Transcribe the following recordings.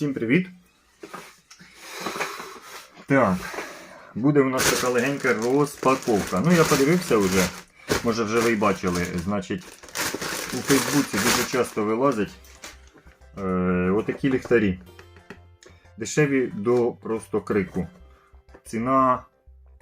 Всім привіт! Так, буде у нас така легенька розпаковка. Ну, я подивився вже, може вже ви й бачили, значить, у Фейсбуці дуже часто вилазять е, отакі ліхтарі. Дешеві до просто крику. Ціна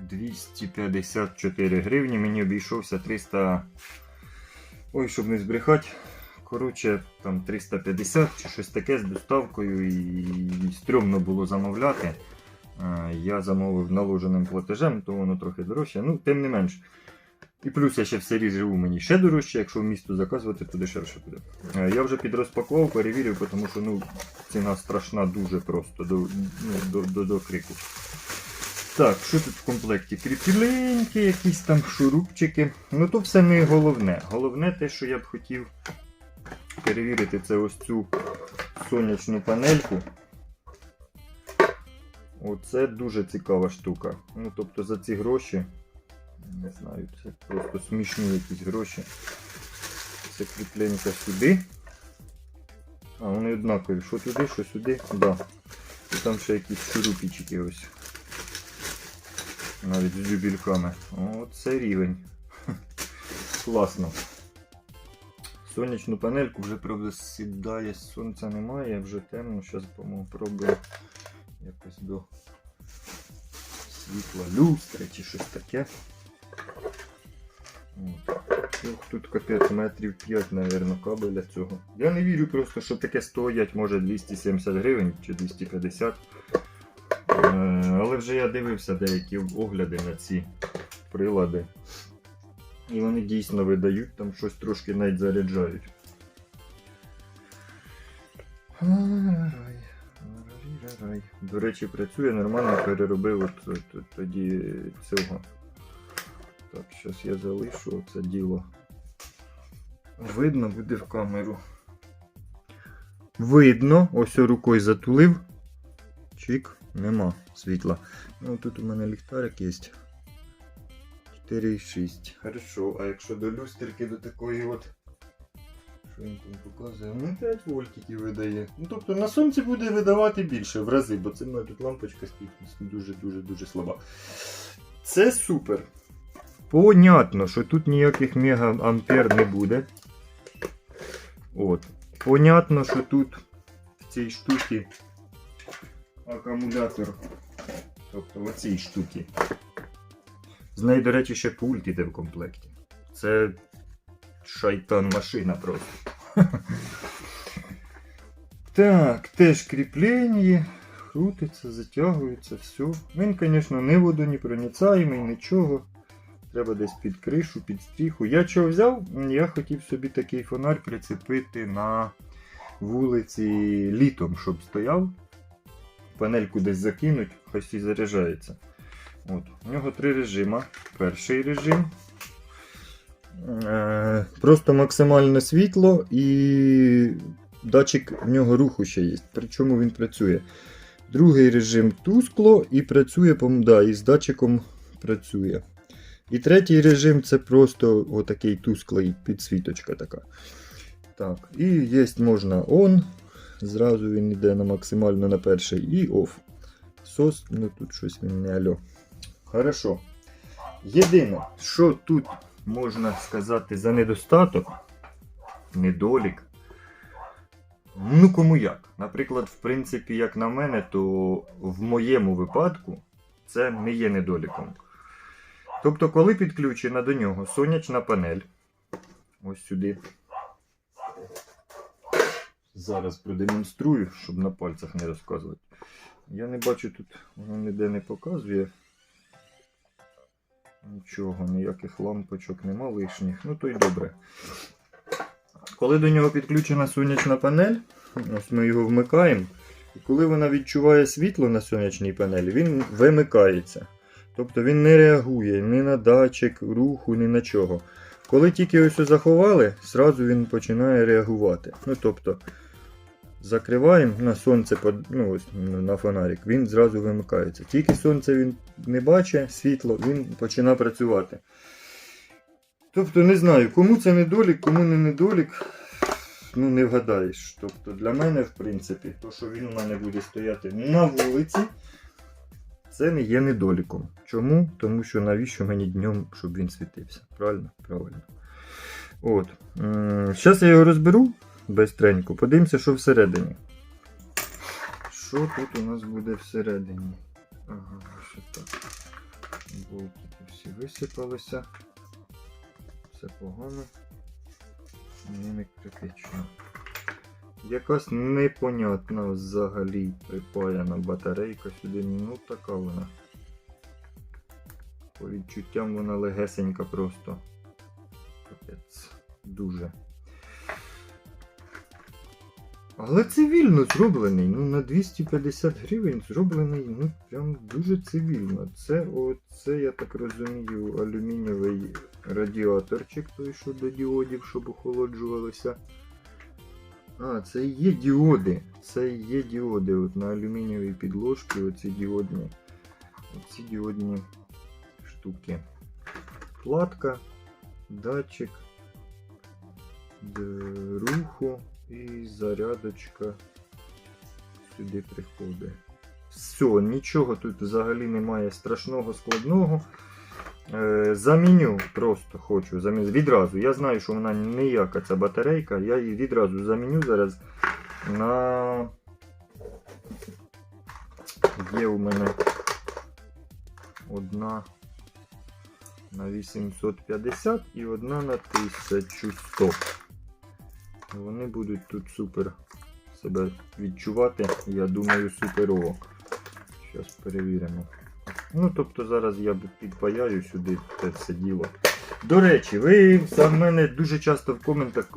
254 гривні, мені обійшовся 300. Ой, щоб не збрехати. Коротше, там 350 чи щось таке з доставкою і стрьомно було замовляти. Е, Я замовив наложеним платежем, то воно трохи дорожче. Ну, тим не менш. І плюс я ще в селі мені ще дорожче, якщо в місто заказувати, то дешевше буде. Е, Я вже підрозпакував, перевірив, тому що ну, ціна страшна дуже просто до, ну, до, до, до крику. Так, що тут в комплекті? Кріпіленькі, якісь там шурупчики. Ну то все не головне. Головне те, що я б хотів перевірити, це ось цю сонячну панельку. Оце дуже цікава штука. Ну, тобто за ці гроші. Не знаю, це просто смішні якісь гроші. Це кріпленька сюди. А, вони однакові. Що туди, що сюди? Да. І там ще якісь шурупічики ось. Навіть з дюбельками. О, це рівень. Класно. Сонячну панельку вже правда сідає, сонця немає, вже темно. Зараз пробую якось до світла люстри чи щось таке. Ох, тут капець метрів 5, мабуть, кабеля цього. Я не вірю просто, що таке стоять, може 270 гривень чи 250. Е, Але вже я дивився деякі огляди на ці прилади. І вони дійсно видають, там щось трошки навіть заряджають. До речі, працює нормально, переробив от, от, тоді цього. Так, зараз я залишу це діло. Видно буде в камеру. Видно, ось рукою затулив. Чик, нема світла. Ну тут у мене ліхтарик є. 4,6. Хорошо, а якщо до люстерки до такої от. Що він там показує? Ну 5 вольтиків видає. Ну тобто на сонці буде видавати більше в рази, бо це мене тут лампочка дуже-дуже-дуже слаба. Це супер. Понятно, що тут ніяких мегаампер не буде. От. Понятно, що тут в цій штуці акумулятор. Тобто в цій штуці. З неї, до речі, ще пульт іде в комплекті. Це шайтан машина просто. Так, теж кріплення, крутиться, затягується, все. Він, звісно, не водонепроницаємий, нічого. Треба десь під кришу, під стріху. Я чого взяв? Я хотів собі такий фонарь прицепити на вулиці літом, щоб стояв. Панельку десь закинуть, хай всі заряджається. От. У нього три режими. Перший режим. Е, Просто максимальне світло і датчик в нього руху ще є. Причому він працює. Другий режим тускло і працює, да, і з датчиком працює. І третій режим це просто отакий тусклий підсвіточка така. Так, і є можна on. Зразу він йде на максимально на перший і off. Сос, ну тут щось він не альо. Хорошо. Єдине, що тут можна сказати за недостаток, недолік. Ну, кому як. Наприклад, в принципі, як на мене, то в моєму випадку це не є недоліком. Тобто, коли підключена до нього сонячна панель, ось сюди. Зараз продемонструю, щоб на пальцях не розказувати. Я не бачу тут, воно ніде не показує. Нічого, ніяких лампочок нема лишніх. Ну то й добре. Коли до нього підключена сонячна панель, ось ми його вмикаємо. І коли вона відчуває світло на сонячній панелі, він вимикається. Тобто він не реагує ні на датчик, руху, ні на чого. Коли тільки ось заховали, зразу він починає реагувати. Ну тобто, закриваємо на сонце, ну, ось, на фонарик, він зразу вимикається. Тільки сонце він не бачить, світло, він починає працювати. Тобто не знаю, кому це недолік, кому не недолік. ну не вгадаєш. Тобто для мене, в принципі, то, що він у мене буде стояти на вулиці, це не є недоліком. Чому? Тому що навіщо мені днем, щоб він світився? Правильно? Правильно. От. Зараз я його розберу бистренько, подивимося, що всередині. Що тут у нас буде всередині? Ага, що так. Болтики всі висипалися. Все погано. Мені не критично. Якась непонятна взагалі припаяна батарейка сюди. Ну така вона. По відчуттям вона легесенька просто. Капець. Дуже. Але цивільно зроблений. Ну на 250 гривень зроблений, ну прям дуже цивільно. Це оце, я так розумію, алюмінієвий радіаторчик, той, що до діодів, щоб охолоджувалося. А, це і є діоди. Це і є діоди. От на алюмінієвій підложці оці діодні. Оці діодні штуки. Платка, датчик руху і зарядочка сюди приходить. Все, нічого тут взагалі немає страшного, складного. Е, заміню просто хочу. Заміню. Відразу. Я знаю, що вона ніяка ця батарейка. Я її відразу заміню зараз на. Є у мене одна на 850 і одна на 1100. Вони будуть тут супер себе відчувати, я думаю, суперово. Зараз перевіримо. Ну, тобто зараз я підпаяю сюди це все діло. До речі, ви в мене дуже часто в коментах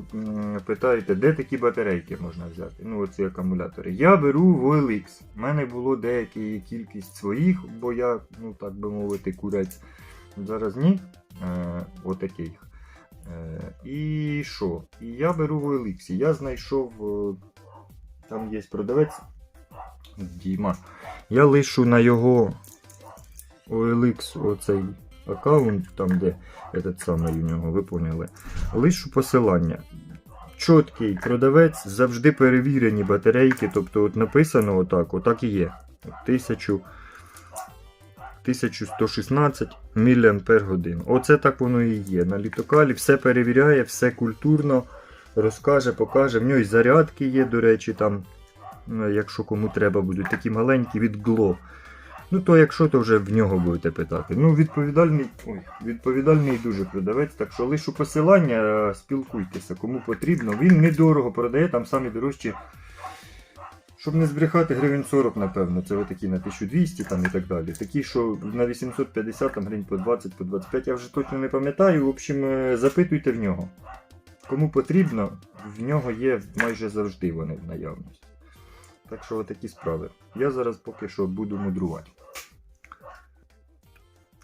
питаєте, де такі батарейки можна взяти. Ну, оці акумулятори. Я беру в OLX. У мене було деяка кількість своїх, бо я, ну так би мовити, курець. Зараз ні. Е, отаких. Е, і що? Я беру в OLX. Я знайшов, е, там є продавець Діма. Я лишу на його OLX оцей аккаунт, там де этот самий у нього, ви. Лишу посилання. Чіткий продавець, завжди перевірені батарейки, тобто от написано отак, отак і є. 1000 1116 мАч. Оце так воно і є. На літокалі все перевіряє, все культурно розкаже, покаже. В нього і зарядки є, до речі, там, ну, якщо кому треба будуть такі маленькі від Glo. Ну, то якщо, то вже в нього будете питати. Ну, відповідальний ой, відповідальний дуже продавець, так що лишу посилання, е, спілкуйтеся, кому потрібно. Він недорого продає, там самі дорожчі. Щоб не збрехати гривень 40, напевно, це такі на 1200 там і так далі. Такі, що на 850 там гривень по 20, по 25, я вже точно не пам'ятаю. В общем, е, запитуйте в нього. Кому потрібно, в нього є майже завжди вони в наявності. Так що такі справи. Я зараз поки що буду мудрувати.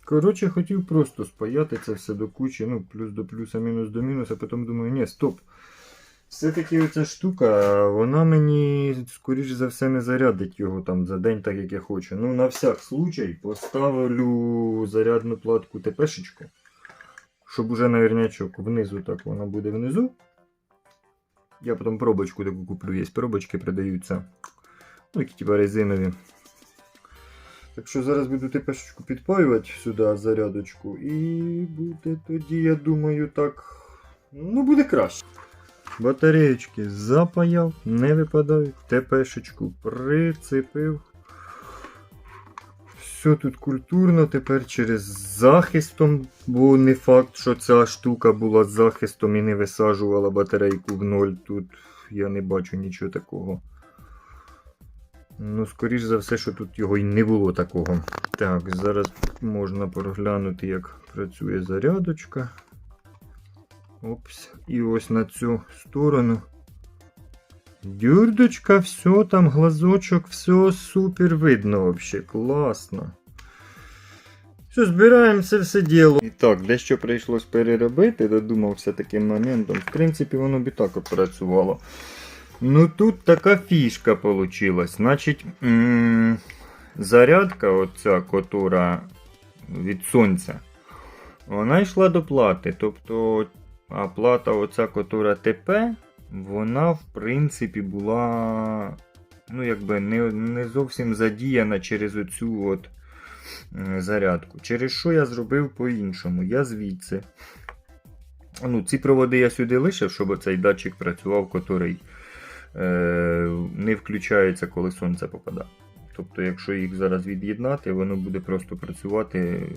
Коротше, хотів просто спаяти це все до кучі, ну, плюс до плюса, мінус до мінуса, потім думаю, ні, стоп. Все-таки оця штука, вона мені, скоріш за все, не зарядить його там за день, так як я хочу. Ну, на всяк случай поставлю зарядну платку ТПшечку, щоб уже навернячок внизу так вона буде внизу. Я потім пробочку таку куплю, є пробочки продаються. Ну, які типа резинові. Так що зараз буду ТПшечку підпаювати сюди зарядочку. І буде тоді, я думаю, так. Ну, буде краще. Батареєчки запаяв, не випадають. ТПшечку прицепив. Все тут культурно, тепер через захистом, бо не факт, що ця штука була з захистом і не висаджувала батарейку в ноль. Тут я не бачу нічого такого. Ну, скоріш за все, що тут його і не було такого. Так, зараз можна проглянути, як працює зарядочка. Опс. І ось на цю сторону. Дюрдочка, все там, глазочок, все супер видно вообще. Класно. Все, збираємо це все діло. І так, дещо прийшлось переробити, додумався таким моментом. В принципі, воно б і так опрацювало. Ну тут така фішка вийшла. Значить, зарядка, оця котора від сонця, вона йшла до плати. Тобто, а плата, оця котора ТП, вона, в принципі, була ну, якби не, не зовсім задіяна через оцю от зарядку. Через що я зробив по-іншому? Я звідси. Ну, ці проводи я сюди лишив, щоб цей датчик працював, котрий е, не включається, коли сонце попадає. Тобто, якщо їх зараз від'єднати, воно буде просто працювати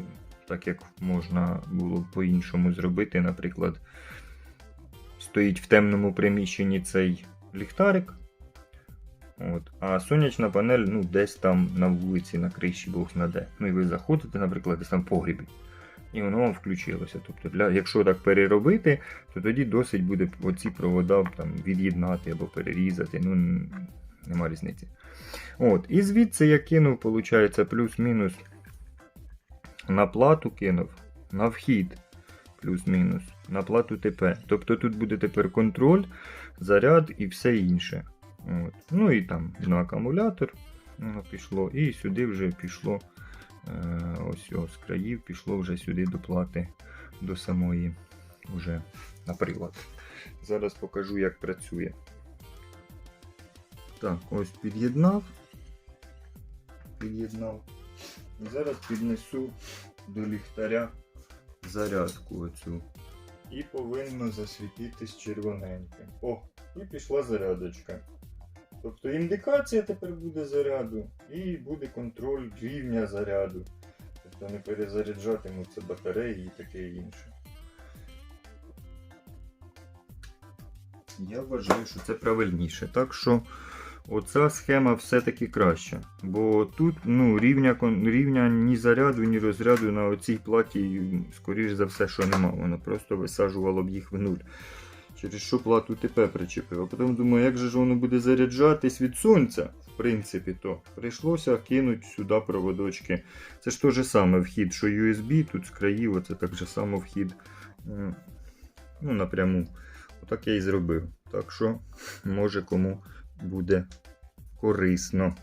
так, як можна було по-іншому зробити. Наприклад, стоїть в темному приміщенні цей ліхтарик. От. А сонячна панель ну, десь там на вулиці, на криші, Бог знаде. Ну і ви заходите, наприклад, десь там в погрібі. І воно вам включилося. Тобто, для, якщо так переробити, то тоді досить буде оці провода там, від'єднати або перерізати. Ну, нема різниці. От. І звідси я кинув, виходить, плюс-мінус на плату кинув, на вхід, плюс-мінус, на плату ТП. Тобто тут буде тепер контроль, заряд і все інше. От. Ну і там на акумулятор воно пішло, і сюди вже пішло. Е, ось ось з країв пішло вже сюди до плати до самої вже на прилад. Зараз покажу, як працює. Так, ось під'єднав. Під'єднав. Зараз піднесу до ліхтаря зарядку оцю. І повинно засвітитись червоненьким. О, і пішла зарядочка. Тобто індикація тепер буде заряду і буде контроль рівня заряду. Тобто не перезаряджатимуться батареї і таке інше. Я вважаю, що це правильніше. Так що оця схема все-таки краща. Бо тут ну, рівня, рівня ні заряду, ні розряду на оцій платі, скоріш за все, що нема. Воно просто висаджувало б їх в нуль. Через що плату ТП причепив. А потім думаю, як же ж воно буде заряджатись від сонця, в принципі, то прийшлося кинути сюди проводочки. Це ж те же саме вхід, що USB, тут з країв, оце так же само вхід ну, напряму. Отак я і зробив. Так що, може кому буде корисно.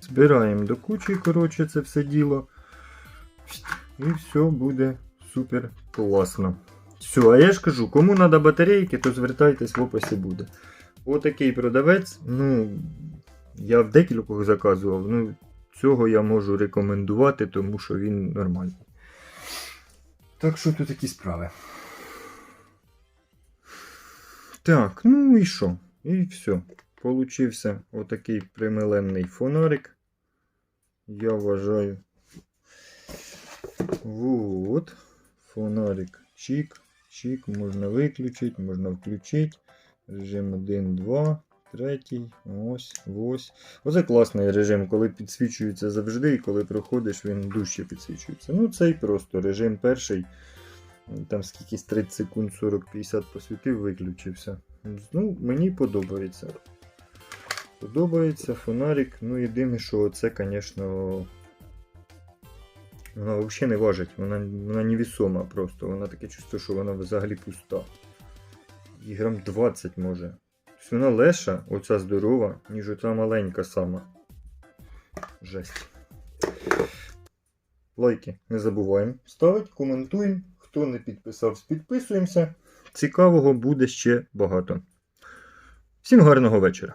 Збираємо до кучі, коротше, це все діло. І все буде супер класно. Все, а я ж кажу, кому треба батарейки, то звертайтесь в описі буде. Отакий продавець, ну, я в декількох заказував, ну, цього я можу рекомендувати, тому що він нормальний. Так що тут такі справи. Так, ну і що? І все. Получився отакий примиленний фонарик. Я вважаю. Вот. Фонарик. Чик. Чик. Можна виключити, можна включити. Режим 1, 2, 3. Ось, ось. Оце класний режим, коли підсвічується завжди, і коли проходиш, він дужче підсвічується. Ну, цей просто режим перший. Там скількись 30 секунд, 40-50 посвітив, виключився. Ну, мені подобається. Подобається фонарик. Ну, єдине, що це, звісно, вона взагалі не важить, вона, вона невісома просто. Вона таке чувство, що вона взагалі пуста. І грам 20 може. Тобто вона леша, оця здорова, ніж оця маленька сама. Жесть. Лайки не забуваємо ставити, коментуємо. Хто не підписався, підписуємося. Цікавого буде ще багато. Всім гарного вечора.